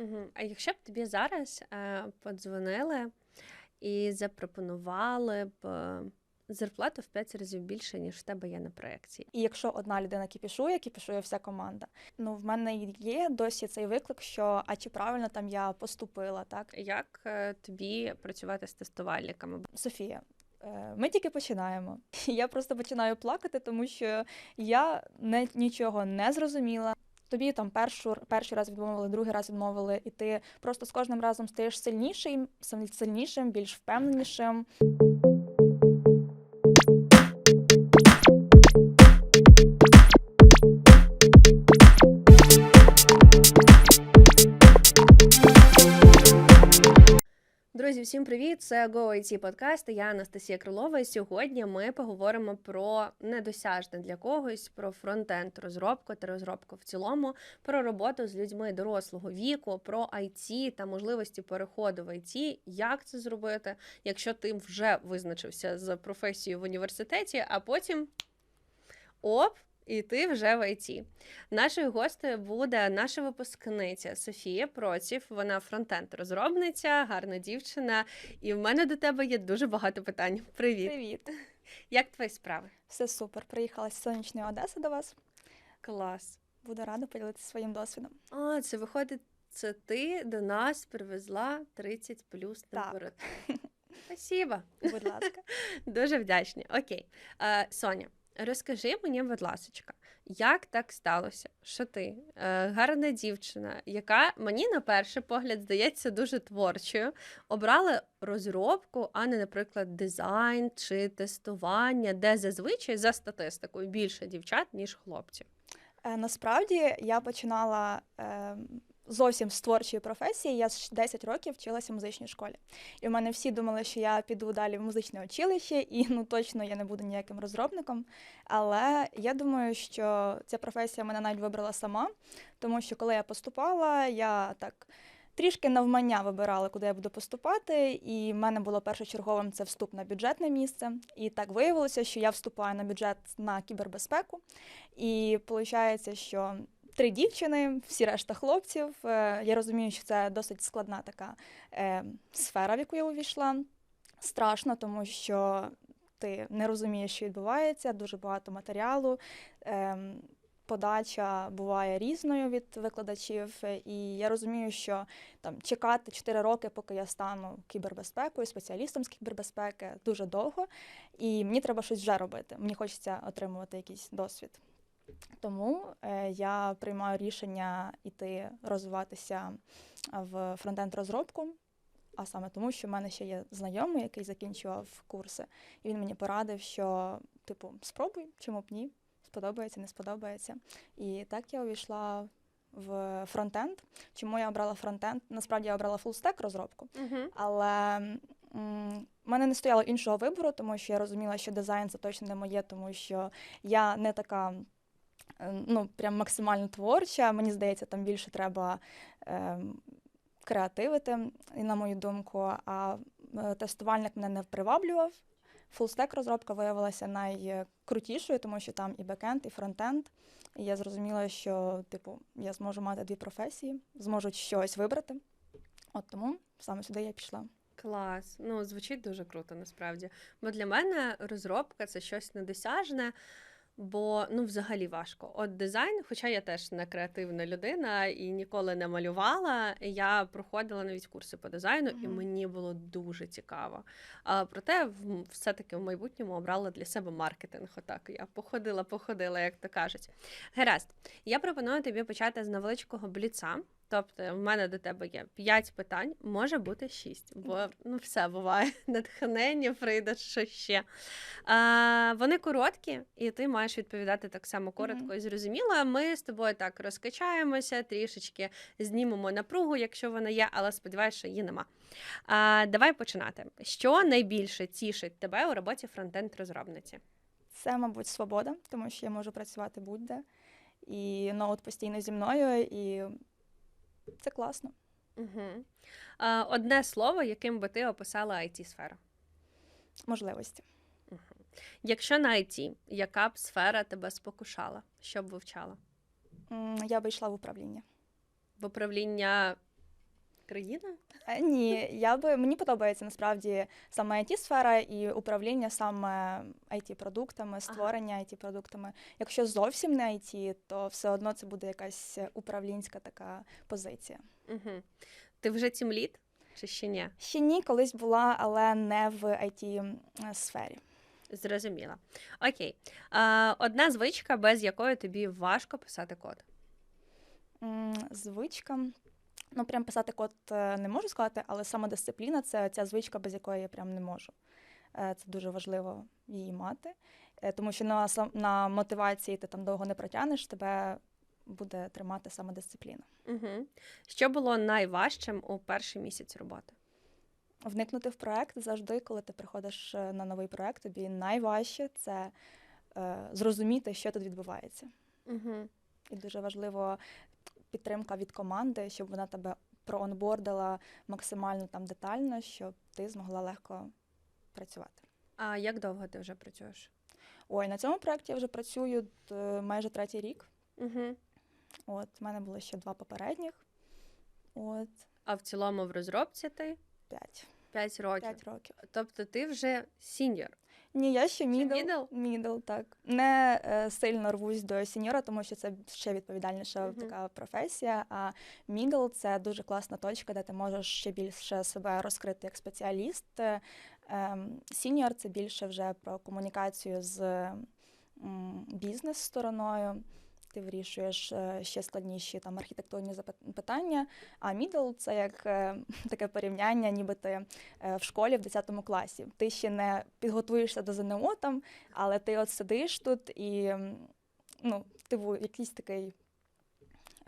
Угу. А якщо б тобі зараз е, подзвонили і запропонували б е, зарплату в 5 разів більше, ніж в тебе є на проєкті. І якщо одна людина кіпішує, кіпішує вся команда. Ну, в мене є досі цей виклик, що а чи правильно там я поступила, так? Як е, тобі працювати з тестувальниками? Софія. е, Ми тільки починаємо. Я просто починаю плакати, тому що я не, нічого не зрозуміла. Тобі там першу, перший раз відмовили, другий раз відмовили, і ти просто з кожним разом стаєш сильнішим, сильнішим, більш впевненішим. Друзі, всім привіт! Це Go IT подкаст. Я Анастасія Крилова. І сьогодні ми поговоримо про недосяжне для когось, про фронтенд розробку та розробку в цілому, про роботу з людьми дорослого віку, про IT та можливості переходу в IT, як це зробити, якщо ти вже визначився з професією в університеті, а потім оп. І ти вже в ІТ. Нашою гостею буде наша випускниця Софія Проців. Вона фронтенд-розробниця, гарна дівчина. І в мене до тебе є дуже багато питань. Привіт! Привіт! Як твої справи? Все супер. Приїхала з сонячної Одеси до вас. Клас. Буду рада поділитися своїм досвідом. А, це виходить, це ти до нас привезла 30 плюс температуру. Спасибо. Будь ласка. Дуже вдячні. Окей. Е, Соня, розкажи мені, будь ласочка, як так сталося, що ти е, гарна дівчина, яка мені на перший погляд здається дуже творчою, обрала розробку, а не, наприклад, дизайн чи тестування, де зазвичай за статистикою більше дівчат, ніж хлопців. Е, Насправді я починала е, зовсім з творчої професії. Я з 10 років вчилася в музичній школі. І в мене всі думали, що я піду далі в музичне училище, і ну точно я не буду ніяким розробником. Але я думаю, що ця професія мене навіть вибрала сама, тому що коли я поступала, я так. Трішки навмання вибирала, куди я буду поступати, і в мене було першочерговим це вступ на бюджетне місце. І так виявилося, що я вступаю на бюджет на кібербезпеку. І виходить, що три дівчини, всі решта хлопців. Е, Я розумію, що це досить складна така е, сфера, в яку я увійшла. Страшно, тому що ти не розумієш, що відбувається, дуже багато матеріалу. Е, Подача буває різною від викладачів, і я розумію, що там чекати 4 роки, поки я стану кібербезпекою, спеціалістом з кібербезпеки, дуже довго. І мені треба щось вже робити. Мені хочеться отримувати якийсь досвід. Тому е, я приймаю рішення йти розвиватися в фронтенд розробку. А саме тому, що в мене ще є знайомий, який закінчував курси, і він мені порадив, що типу спробуй, чому б ні, сподобається, не сподобається. І так я увійшла в фронтенд. Чому я обрала фронтенд? Насправді я обрала фулстек розробку. Угу. Але м, в мене не стояло іншого вибору, тому що я розуміла, що дизайн це точно не моє, тому що я не така ну, прям максимально творча. Мені здається, там більше треба е, креативити, і на мою думку. А е, тестувальник мене не приваблював. Фулстек розробка виявилася найкрутішою, тому що там і бекенд, і фронтенд. І я зрозуміла, що типу я зможу мати дві професії, зможу щось вибрати. От тому саме сюди я пішла. Клас. Ну, звучить дуже круто, насправді. Бо для мене розробка це щось недосяжне, бо ну, взагалі важко. От дизайн, хоча я теж не креативна людина і ніколи не малювала, я проходила навіть курси по дизайну, і мені було дуже цікаво. А, проте, все-таки в майбутньому обрала для себе маркетинг. Отак я походила, походила, як то кажуть. Гаразд, я пропоную тобі почати з невеличкого бліца. Тобто, в мене до тебе є 5 питань, може бути 6, бо ну все буває. Натхнення прийде що ще. А, вони короткі, і ти маєш відповідати так само коротко Мгм. і зрозуміло. Ми з тобою так розкачаємося, трішечки знімемо напругу, якщо вона є, але сподіваюся, що її нема. А, давай починати. Що найбільше тішить тебе у роботі фронтенд-розробниці? Це, мабуть, свобода, тому що я можу працювати будь-де. І ноут постійно зі мною, і це класно. Угу. Одне слово, яким би ти описала IT-сферу. Можливості. Якщо на IT, яка б сфера тебе спокушала? Що б вивчала? Я би йшла в управління. В управління країна? Е, Ні, я би мені подобається насправді саме it сфера і управління саме it продуктами створення it продуктами Якщо зовсім не IT, то все одно це буде якась управлінська така позиція. Угу. Ти вже тімлід чи ще ні? Ще ні, колись була, але не в it сфері. Зрозуміла. Окей. Одна звичка, без якої тобі важко писати код. Звичка. Ну, прям писати код е, не можу сказати, але самодисципліна це ця звичка, без якої я прям не можу. Е, Це дуже важливо її мати, е, тому що на, на мотивації ти там довго не протягнеш, тебе буде тримати самодисципліна. Угу. Що було найважчим у перший місяць роботи? Вникнути в проект завжди, коли ти приходиш на новий проект, тобі найважче це е, зрозуміти, що тут відбувається. Угу. І дуже важливо підтримка від команди, щоб вона тебе проонбордила максимально там детально, щоб ти змогла легко працювати. А як довго ти вже працюєш? Ой, на цьому проєкті я вже працюю е, майже третій рік. Угу. От, в мене було ще два попередніх. От, А в цілому в розробці ти п'ять. 5 років. П'ять років. Тобто ти вже сіньор. Ні, я ще мідл. Мідл, Мідл, так. Не е, сильно рвусь до сеньора, тому що це ще відповідальніша Мгм. така професія. А мідл це дуже класна точка, де ти можеш ще більше себе розкрити як спеціаліст. Е, ем, Сіньор це більше вже про комунікацію з бізнес-стороною. Ти вирішуєш е, ще складніші там архітектурні питання. А мідл це як е, таке порівняння, ніби ти е, в школі в 10 класі. Ти ще не підготуєшся до ЗНО там, але ти от сидиш тут і ну, ти в якийсь такий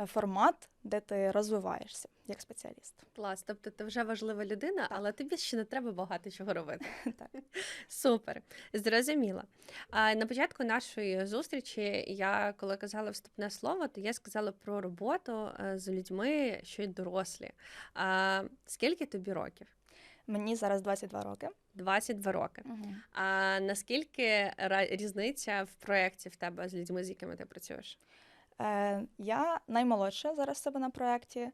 формат, де ти розвиваєшся як спеціаліст. Клас. Тобто ти вже важлива людина, але тобі ще не треба багато чого робити. Так. Супер, зрозуміла. А на початку нашої зустрічі я, коли казала вступне слово, то я сказала про роботу е, з людьми, що й дорослі. Скільки тобі років? Мені зараз 22 роки. 22 роки. А наскільки різниця в проєкті в тебе з людьми, з якими ти працюєш? Е, я наймолодша зараз себе на проєкті.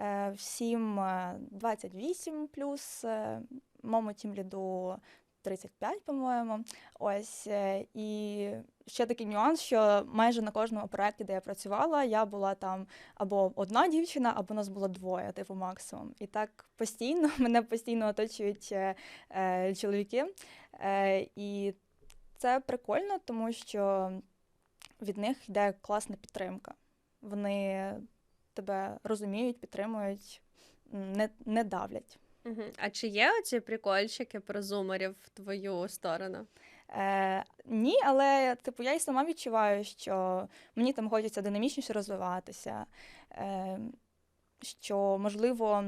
Е, всім е, 28 плюс, е, моєму тімліду 35, по-моєму. Ось і ще такий нюанс, що майже на кожному проєкті, де я працювала, я була там або одна дівчина, або нас було двоє, типу максимум. І так постійно мене постійно оточують чоловіки. І це прикольно, тому що від них йде класна підтримка. Вони тебе розуміють, підтримують, не, не давлять. Угу. А чи є оці прикольчики про зумерів в твою сторону? Е, ні, але типу, я і сама відчуваю, що мені там хочеться динамічніше розвиватися, е, що, можливо,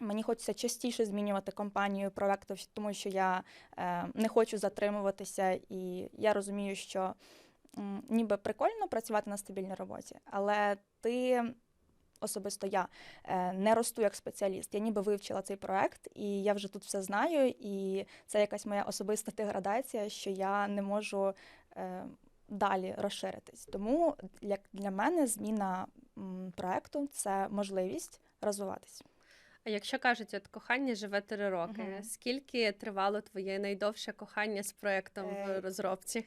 мені хочеться частіше змінювати компанію проекту, тому що я е, не хочу затримуватися, і я розумію, що ніби прикольно працювати на стабільній роботі, але ти. Особисто я е, не росту як спеціаліст. Я ніби вивчила цей проект, і я вже тут все знаю. І це якась моя особиста деградація, що я не можу е, далі розширитись. Тому як для мене зміна проекту це можливість розвиватись. А якщо кажуть, от кохання живе три роки, Мгм. скільки тривало твоє найдовше кохання з проєктом в Е, розробці?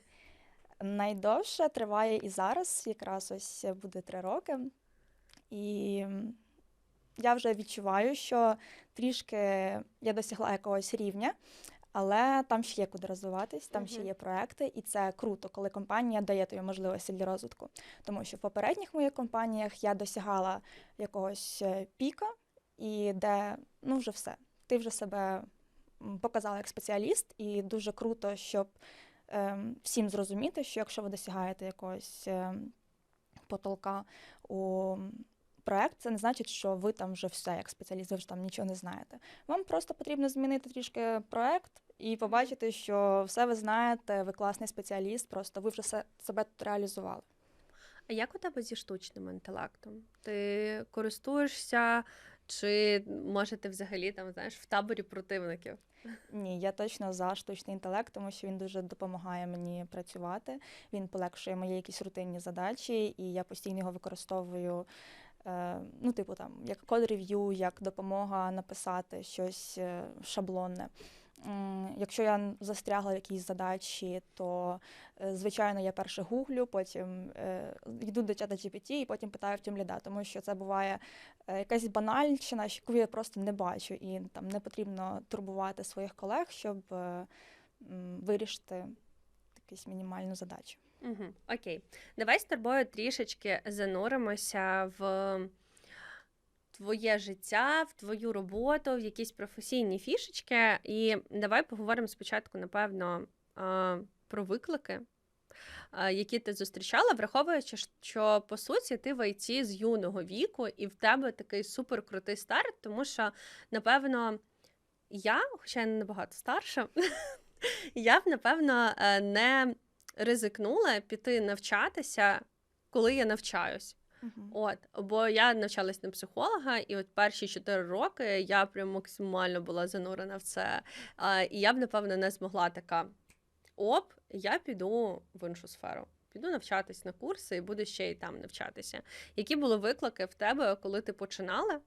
Найдовше триває і зараз, якраз ось буде три роки. І я вже відчуваю, що трішки я досягла якогось рівня, але там ще є куди розвиватись, там ще є проекти, і це круто, коли компанія дає тобі можливості для розвитку. Тому що в попередніх моїх компаніях я досягала якогось е, піка, і де ну вже все. Ти вже себе показала як спеціаліст, і дуже круто, щоб всім зрозуміти, що якщо ви досягаєте якогось ем, потолка у проект, це не значить, що ви там вже все як спеціаліст, ви вже там нічого не знаєте. Вам просто потрібно змінити трішки проект і побачити, що все ви знаєте, ви класний спеціаліст, просто ви вже се- себе тут реалізували. А як у тебе зі штучним інтелектом? Ти користуєшся, чи може ти взагалі там знаєш в таборі противників? Ні, я точно за штучний інтелект, тому що він дуже допомагає мені працювати. Він полегшує мої якісь рутинні задачі, і я постійно його використовую е, ну, типу, там, як код-рев'ю, як допомога написати щось е, шаблонне. Якщо я застрягла в якійсь задачі, то е, звичайно я перше гуглю, потім е, йду до чата GPT і потім питаю в тімліда, тому що це буває е, якась банальщина, яку я просто не бачу, і там не потрібно турбувати своїх колег, щоб вирішити якусь мінімальну задачу. Угу. Окей. Давай з тобою трішечки зануримося в твоє життя, в твою роботу, в якісь професійні фішечки. І давай поговоримо спочатку, напевно, про виклики. Які ти зустрічала, враховуючи, що по суті ти в ІТ з юного віку, і в тебе такий суперкрутий старт, тому що, напевно, я, хоча я не набагато старша, я б, напевно, е, не ризикнула піти навчатися, коли я навчаюсь. От, бо я навчалась на психолога, і от перші чотири роки я прям максимально була занурена в це. А, і я б, напевно, не змогла така: оп, я піду в іншу сферу. Піду навчатись на курси і буду ще й там навчатися. Які були виклики в тебе, коли ти починала,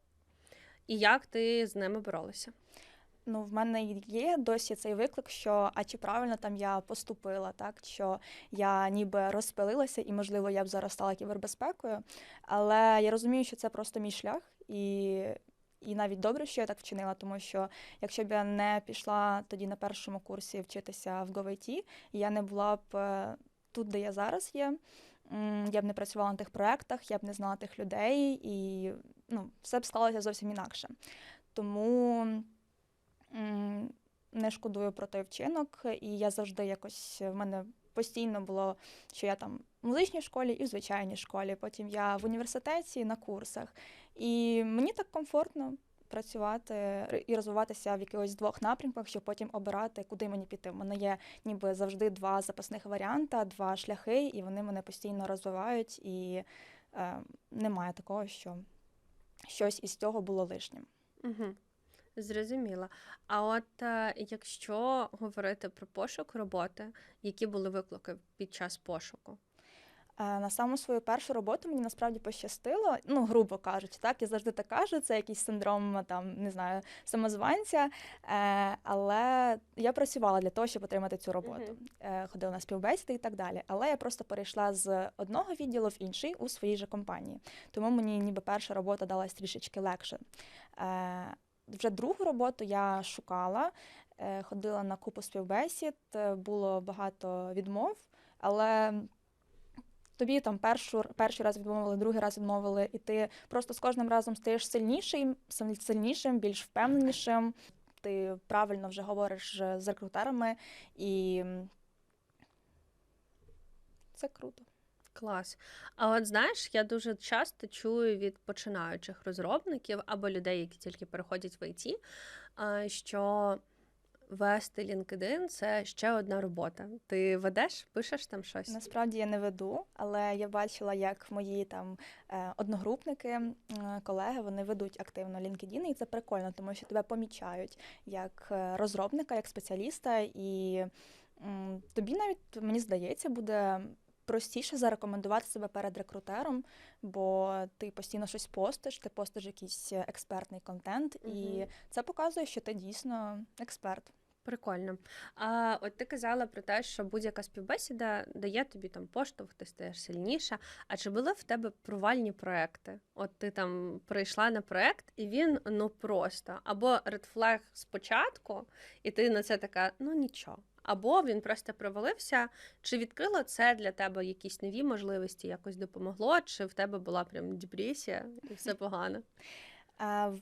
і як ти з ними боролася? Ну, в мене є досі цей виклик, що а чи правильно там я поступила, так що я ніби розпилилася, і можливо я б зараз стала кібербезпекою. Але я розумію, що це просто мій шлях, і, і навіть добре, що я так вчинила, тому що якщо б я не пішла тоді на першому курсі вчитися в GoIT, я не була б е, тут, де я зараз є. Я б не працювала на тих проектах, я б не знала тих людей, і ну, все б склалося зовсім інакше. Тому не шкодую про той вчинок, і я завжди якось в мене постійно було, що я там в музичній школі і в звичайній школі. Потім я в університеті на курсах. І мені так комфортно працювати і розвиватися в якихось двох напрямках, щоб потім обирати, куди мені піти. У мене є ніби завжди два запасних варіанти, два шляхи, і вони мене постійно розвивають, і е, немає такого, що щось із цього було лишнім. Угу. Зрозуміла. А от е, якщо говорити про пошук роботи, які були виклики під час пошуку? Е, На саму свою першу роботу мені насправді пощастило, ну, грубо кажучи, так, я завжди так кажу, це якийсь синдром там, не знаю, самозванця. Е, але я працювала для того, щоб отримати цю роботу. Мгм. Е, ходила на співбесіди і так далі. Але я просто перейшла з одного відділу в інший у своїй же компанії. Тому мені ніби перша робота далась трішечки легше. Е, вже другу роботу я шукала, е, ходила на купу співбесід, е, було багато відмов, але тобі там першу, перший раз відмовили, другий раз відмовили, і ти просто з кожним разом стаєш сильнішим, сильнішим, більш впевненішим. Ти правильно вже говориш з рекрутерами, і це круто. Клас. А от знаєш, я дуже часто чую від починаючих розробників або людей, які тільки переходять в ІТ, що вести LinkedIn – це ще одна робота. Ти ведеш, пишеш там щось? Насправді я не веду, але я бачила, як мої там е, одногрупники, колеги, вони ведуть активно LinkedIn, і це прикольно, тому що тебе помічають як е, розробника, як спеціаліста, і тобі навіть мені здається буде. Простіше зарекомендувати себе перед рекрутером, бо ти постійно щось постиш, ти постиш якийсь експертний контент, і це показує, що ти дійсно експерт. Прикольно. А от ти казала про те, що будь-яка співбесіда дає тобі там поштовх, ти стаєш сильніша. А чи були в тебе провальні проекти? От ти там прийшла на проект, і він ну просто або редфлег спочатку, і ти на це така, ну нічого. Або він просто провалився. Чи відкрило це для тебе якісь нові можливості, якось допомогло? Чи в тебе була прям депресія і все погано? А,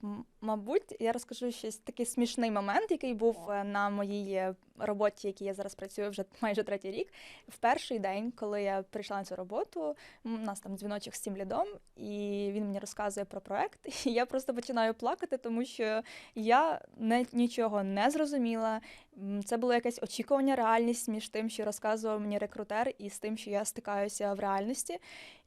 Мабуть, я розкажу щось такий смішний момент, який був е, на моїй е, роботі, якій я зараз працюю вже майже третій рік. В перший день, коли я прийшла на цю роботу, у нас там дзвіночок з тим лідом, і він мені розказує про проект. І я просто починаю плакати, тому що я не, нічого не зрозуміла. Це було якесь очікування, реальність між тим, що розказував мені рекрутер, і з тим, що я стикаюся в реальності.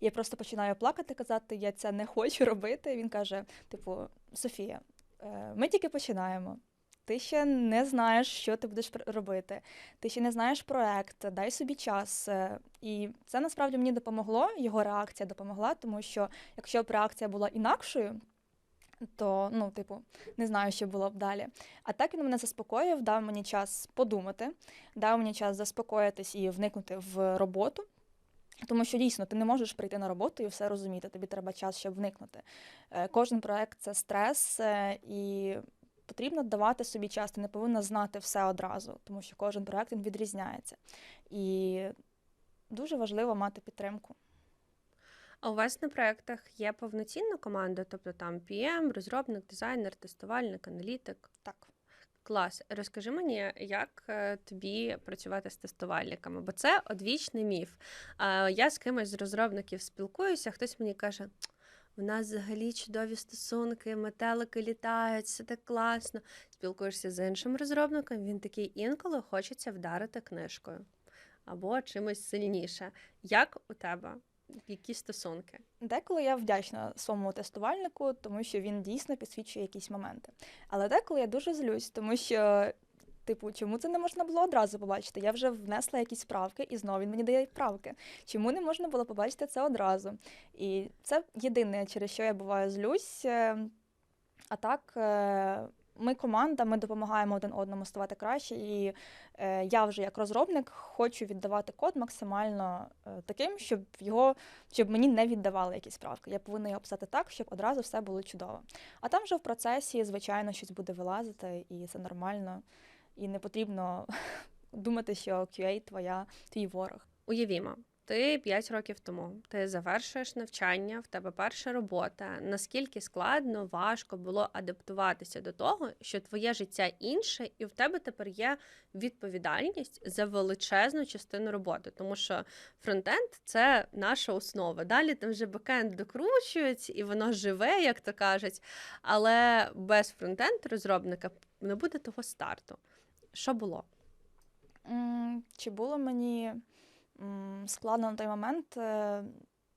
Я просто починаю плакати, казати, я це не хочу робити. Він каже: типу, Софія, е, ми тільки починаємо. Ти ще не знаєш, що ти будеш робити. Ти ще не знаєш проект, дай собі час. Е, І це насправді мені допомогло. Його реакція допомогла, тому що якщо б реакція була інакшою, то ну, типу, не знаю, що було б далі. А так він мене заспокоїв, дав мені час подумати, дав мені час заспокоїтись і вникнути в роботу. Тому що дійсно ти не можеш прийти на роботу і все розуміти. Тобі треба час, щоб вникнути. Е, Кожен проект це стрес, е, і потрібно давати собі час. Ти не повинна знати все одразу, тому що кожен проект він відрізняється. І дуже важливо мати підтримку. А у вас на проєктах є повноцінна команда, тобто там PM, розробник, дизайнер, тестувальник, аналітик. Так. Клас. Розкажи мені, як е, тобі працювати з тестувальниками, бо це одвічний міф. Я з кимось з розробників спілкуюся, хтось мені каже. У нас взагалі чудові стосунки, метелики літають, все так класно. Спілкуєшся з іншим розробником, він такий інколи хочеться вдарити книжкою або чимось сильніше. Як у тебе? Які стосунки? Деколи я вдячна своєму тестувальнику, тому що він дійсно підсвічує якісь моменти. Але деколи я дуже злюсь, тому що, типу, чому це не можна було одразу побачити? Я вже внесла якісь правки, і знову він мені дає правки. Чому не можна було побачити це одразу? І це єдине, через що я буваю злюсь. Е, А так, е, ми команда, ми допомагаємо один одному ставати краще. І е, я вже як розробник хочу віддавати код максимально таким, щоб його щоб мені не віддавали якісь правки. Я повинна його писати так, щоб одразу все було чудово. А там вже в процесі, звичайно, щось буде вилазити, і це нормально. І не потрібно думати, що QA твоя твій ворог. Уявімо, ти 5 років тому, ти завершуєш навчання, в тебе перша робота. Наскільки складно, важко було адаптуватися до того, що твоє життя інше, і в тебе тепер є відповідальність за величезну частину роботи, тому що фронтенд це наша основа. Далі там вже бекенд докручують, і воно живе, як то кажуть. Але без фронтенд розробника не буде того старту. Що було? Чи було мені складно на той момент? Е,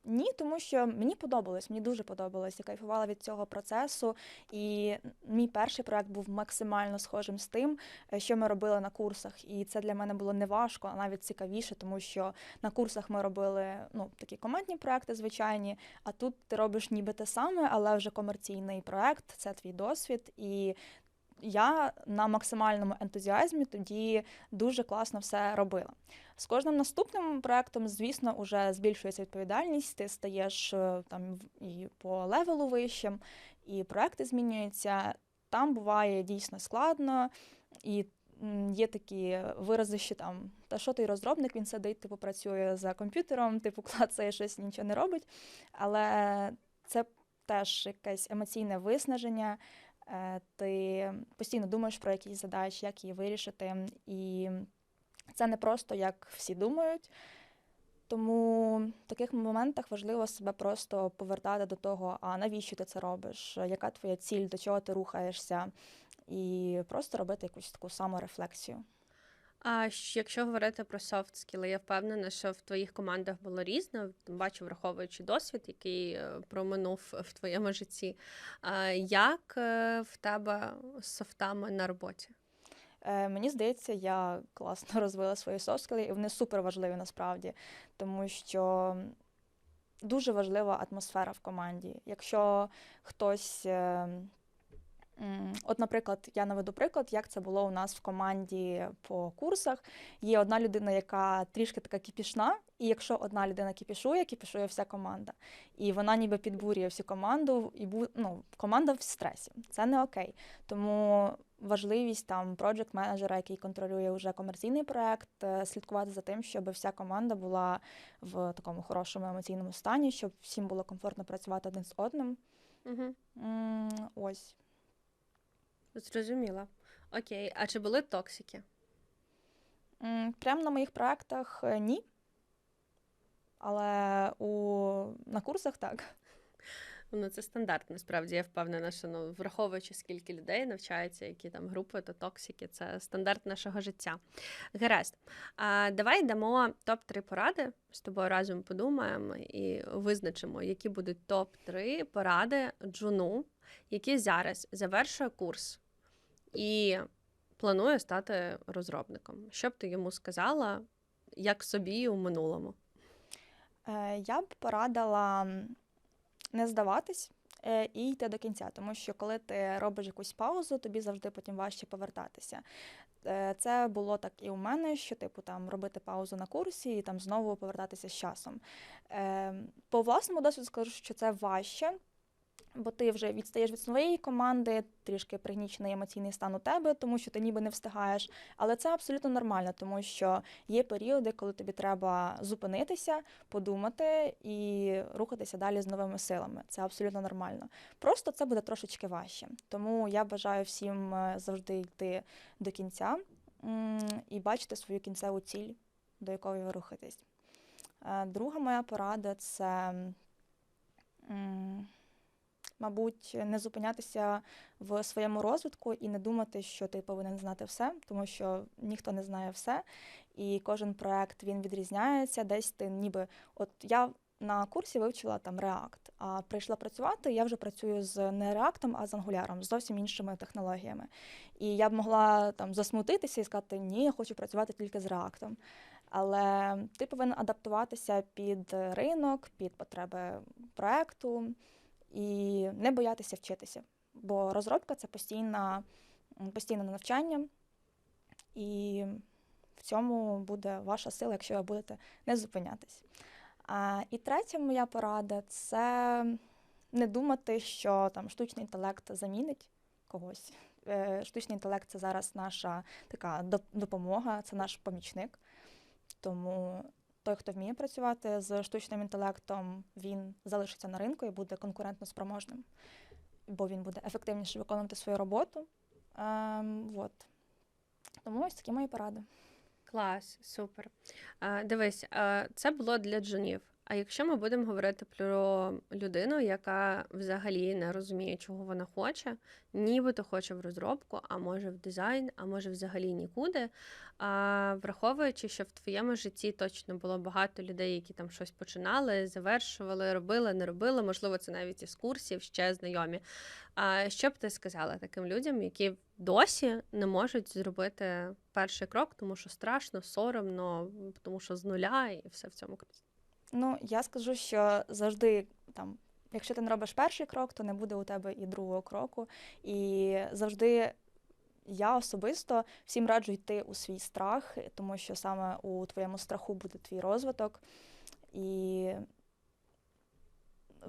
Ні, тому що мені подобалось, мені дуже подобалось. Я кайфувала від цього процесу. І мій перший проект був максимально схожим з тим, е, що ми робили на курсах. І це для мене було не важко, а навіть цікавіше, тому що на курсах ми робили ну, такі командні проекти, звичайні. А тут ти робиш ніби те саме, але вже комерційний проект, це твій досвід. І я на максимальному ентузіазмі тоді дуже класно все робила. З кожним наступним проектом, звісно, вже збільшується відповідальність, ти стаєш е, там і по левелу вищим, і проекти змінюються. Там буває дійсно складно, і є такі вирази, що там, та що той розробник, він сидить, типу, працює за комп'ютером, типу, клацає щось, нічого не робить. Але це теж якесь емоційне виснаження. Е, Ти постійно думаєш про якісь задачі, як її вирішити. І це не просто як всі думають. Тому в таких моментах важливо себе просто повертати до того, а навіщо ти це робиш, яка твоя ціль, до чого ти рухаєшся, і просто робити якусь таку саморефлексію. А якщо говорити про софт скіли, я впевнена, що в твоїх командах було різно. Бачу, враховуючи досвід, який е, проминув в твоєму житті. А як е, в тебе з софтами на роботі? Е, Мені здається, я класно розвила свої софт-скіли, і вони супер важливі насправді, тому що дуже важлива атмосфера в команді. Якщо хтось. е, м, От, наприклад, я наведу приклад, як це було у нас в команді по курсах. Є одна людина, яка трішки така кіпішна, і якщо одна людина кіпішує, кіпішує вся команда. І вона ніби підбурює всю команду, і бу- ну, команда в стресі. Це не окей. Тому важливість там проджект менеджера, який контролює вже комерційний проект, е, слідкувати за тим, щоб вся команда була в такому хорошому емоційному стані, щоб всім було комфортно працювати один з одним. Угу. Ось. Зрозуміла. Окей, а чи були токсики? М, Прямо на моїх проектах е, ні. Але у... на курсах так. Ну, це стандарт, насправді я впевнена, що ну, враховуючи скільки людей навчаються, які там групи, то токсики це стандарт нашого життя. Гаразд. А, давай дамо топ-3 поради з тобою разом подумаємо і визначимо, які будуть топ-3 поради джуну, який зараз завершує курс і планує стати розробником. Що б ти йому сказала, як собі у минулому? Е, Я б порадила не здаватись е, і йти до кінця, тому що коли ти робиш якусь паузу, тобі завжди потім важче повертатися. Е, Це було так і у мене, що типу там робити паузу на курсі і там знову повертатися з часом. Е, По власному досвіду скажу, що це важче. Бо ти вже відстаєш від своєї команди, трішки пригнічений емоційний стан у тебе, тому що ти ніби не встигаєш. Але це абсолютно нормально, тому що є періоди, коли тобі треба зупинитися, подумати і рухатися далі з новими силами. Це абсолютно нормально. Просто це буде трошечки важче. Тому я бажаю всім е, завжди йти до кінця і бачити свою кінцеву ціль, до якої ви рухаєтесь. Е, Друга моя порада це. Мабуть, не зупинятися в своєму розвитку і не думати, що ти повинен знати все, тому що ніхто не знає все, і кожен проект він відрізняється. Десь ти ніби от я на курсі вивчила там React, а прийшла працювати. Я вже працюю з не React, а з Angular, з зовсім іншими технологіями. І я б могла там засмутитися і сказати, ні, я хочу працювати тільки з React. Але ти повинен адаптуватися під ринок, під потреби проекту і не боятися вчитися. Бо розробка це постійна, постійне навчання, і в цьому буде ваша сила, якщо ви будете не зупинятись. А, і третя моя порада це не думати, що там штучний інтелект замінить когось. Е, Штучний інтелект це зараз наша така доп- допомога, це наш помічник. Тому той, хто вміє працювати з штучним інтелектом, він залишиться на ринку і буде конкурентно спроможним, бо він буде ефективніше виконувати свою роботу. Ем, вот. Тому ось такі мої поради. Клас, супер. А, дивись, а, це було для джунів. А якщо ми будемо говорити про людину, яка взагалі не розуміє, чого вона хоче, нібито хоче в розробку, а може в дизайн, а може взагалі нікуди. А, враховуючи, що в твоєму житті точно було багато людей, які там щось починали, завершували, робили, не робили, можливо, це навіть із курсів ще знайомі. А що б ти сказала таким людям, які досі не можуть зробити перший крок, тому що страшно, соромно, тому що з нуля і все в цьому круті. Ну, я скажу, що завжди там, якщо ти не робиш перший крок, то не буде у тебе і другого кроку. І завжди я особисто всім раджу йти у свій страх, тому що саме у твоєму страху буде твій розвиток. І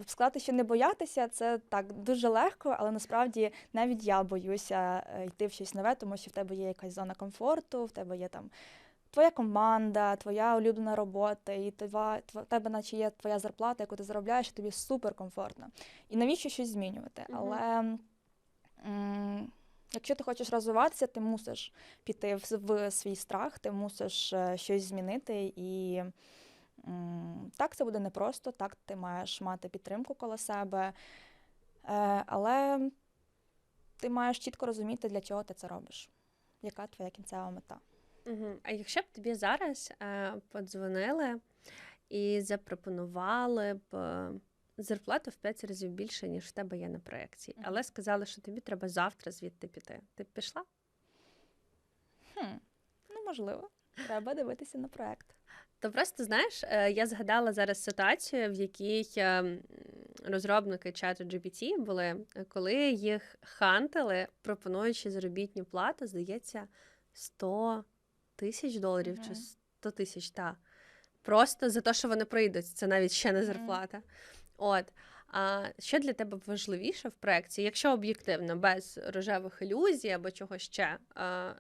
сказати, що не боятися, це так дуже легко, але насправді навіть я боюся е, йти в щось нове, тому що в тебе є якась зона комфорту, в тебе є там твоя команда, твоя улюблена робота, і твоя, тебе наче є твоя зарплата, яку ти заробляєш, і тобі супер комфортно. І навіщо щось змінювати? Мгм. Але м, якщо ти хочеш розвиватися, ти мусиш піти в, в свій страх, ти мусиш е, щось змінити. І так це буде непросто, так ти маєш мати підтримку коло себе. Е, але ти маєш чітко розуміти, для чого ти це робиш, яка твоя кінцева мета. Угу. А якщо б тобі зараз е, подзвонили і запропонували б е, зарплату в 5 разів більше, ніж в тебе є на проєкті, Мгм. але сказали, що тобі треба завтра звідти піти. Ти б пішла? Хм, ну, можливо, треба дивитися на проект. То просто знаєш, е, я згадала зараз ситуацію, в якій е, м, розробники чату GPT були, е, коли їх хантили, пропонуючи заробітну плату, здається, 100 тисяч доларів чи 100 тисяч, та. Просто за те, що вони прийдуть. Це навіть ще не зарплата. От. А що для тебе важливіше в проєкті, якщо об'єктивно, без рожевих ілюзій або чого ще,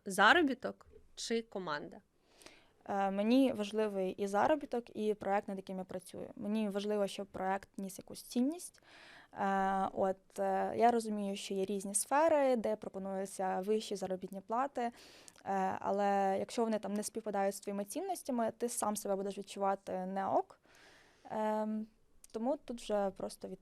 заробіток чи команда? Е, Мені важливий і заробіток, і проект, над яким я працюю. Мені важливо, щоб проект ніс якусь цінність. Е, От е, я розумію, що є різні сфери, де пропонуються вищі заробітні плати. е, Але якщо вони там не співпадають з твоїми цінностями, ти сам себе будеш відчувати не ок. Тому тут вже просто від,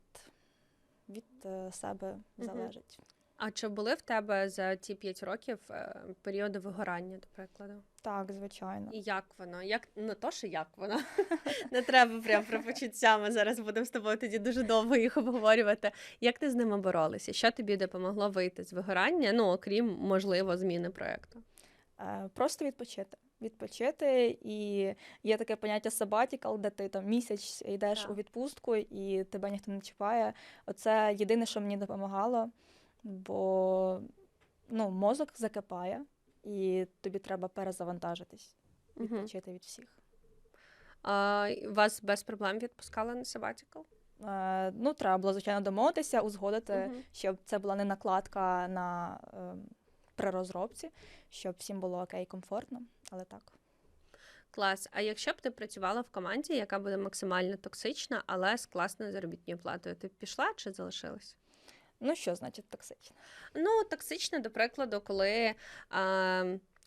від себе залежить. А чи були в тебе за ті 5 років е, періоди вигорання, до прикладу? Так, звичайно. І як воно? Як не то, що як воно? Не треба прям про почуття. Ми зараз будемо з тобою тоді дуже довго їх обговорювати. Як ти з ними боролася? Що тобі допомогло вийти з вигорання? Ну окрім можливо зміни проєкту? Е, Просто відпочити. Відпочити, і є таке поняття sabbatical, де ти там місяць йдеш Так. у відпустку і тебе ніхто не чіпає. Оце єдине, що мені допомагало, бо ну, мозок закипає, і тобі треба перезавантажитись, відпочити від всіх. А, вас без проблем відпускали на sabbatical? Е, Ну, треба було, звичайно, домовитися, узгодити, Мгм. щоб це була не накладка на е, при розробці, щоб всім було окей, комфортно, але так. Клас. А якщо б ти працювала в команді, яка буде максимально токсична, але з класною заробітною платою, ти б пішла чи залишилась? Ну, що значить токсично? Ну, токсично, до прикладу, коли а,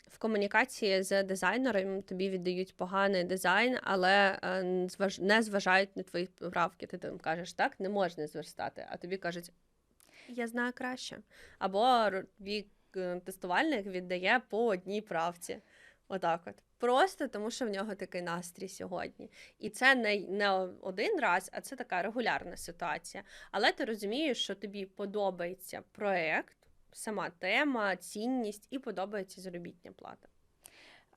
в комунікації з дизайнером тобі віддають поганий дизайн, але а, не зважають на твої правки. Ти там кажеш, так, не можна зверстати, а тобі кажуть, я знаю краще. Або твій е, тестувальник віддає по одній правці. Отак от. Просто тому, що в нього такий настрій сьогодні. І це не, не один раз, а це така регулярна ситуація. Але ти розумієш, що тобі подобається проект, сама тема, цінність і подобається заробітня плата.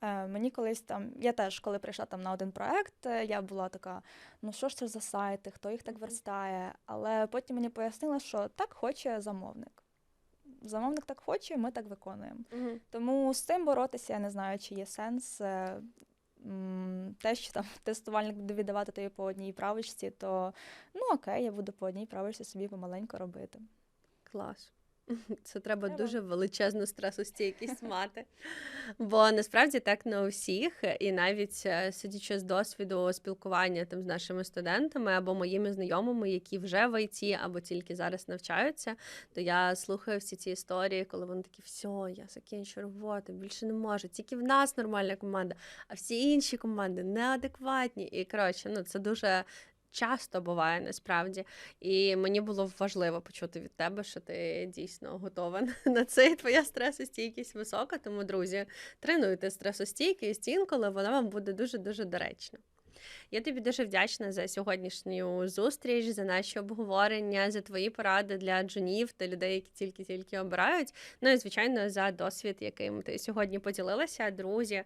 Е, мені колись там, я теж, коли прийшла там на один проект, е, я була така: ну що ж це за сайти, хто їх так верстає? Але потім мені пояснили, що так хоче замовник. Замовник так хоче, ми так виконуємо. Тому з цим боротися я не знаю, чи є сенс. Е, Те, що там тестувальник буде віддавати тобі по одній правочці, то ну окей, я буду по одній правочці собі помаленьку робити. Клас. Це треба Треба. дуже величезну стресостійкість мати. Бо насправді так не у всіх, і навіть е, сидячи з досвіду спілкування там з нашими студентами або моїми знайомими, які вже в ІТ або тільки зараз навчаються, то я слухаю всі ці історії, коли вони такі, все, я закінчу роботу, більше не можу. Тільки в нас нормальна команда, а всі інші команди неадекватні. І коротше, ну це дуже. Часто буває насправді, і мені було важливо почути від тебе, що ти дійсно готова на це. і Твоя стресостійкість висока. Тому, друзі, тренуйте стресостійкість, інколи вона вам буде дуже дуже доречна. Я тобі дуже вдячна за сьогоднішню зустріч, за наші обговорення, за твої поради для джунів та людей, які тільки-тільки обирають. Ну і звичайно за досвід, яким ти сьогодні поділилася, друзі.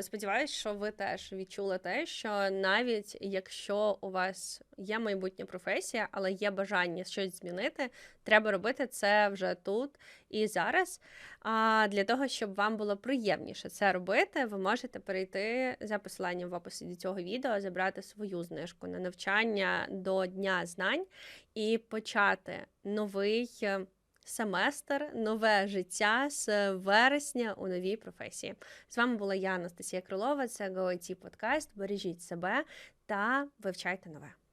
Сподіваюсь, що ви теж відчули те, що навіть якщо у вас є майбутня професія, але є бажання щось змінити, треба робити це вже тут і зараз. А для того, щоб вам було приємніше це робити, ви можете перейти за посиланням в описі до цього відео, забрати свою знижку на навчання до Дня знань і почати новий. е, Семестр, нове життя з вересня у новій професії. З вами була я, Анастасія Крилова. Це GoIT подкаст. Бережіть себе та вивчайте нове.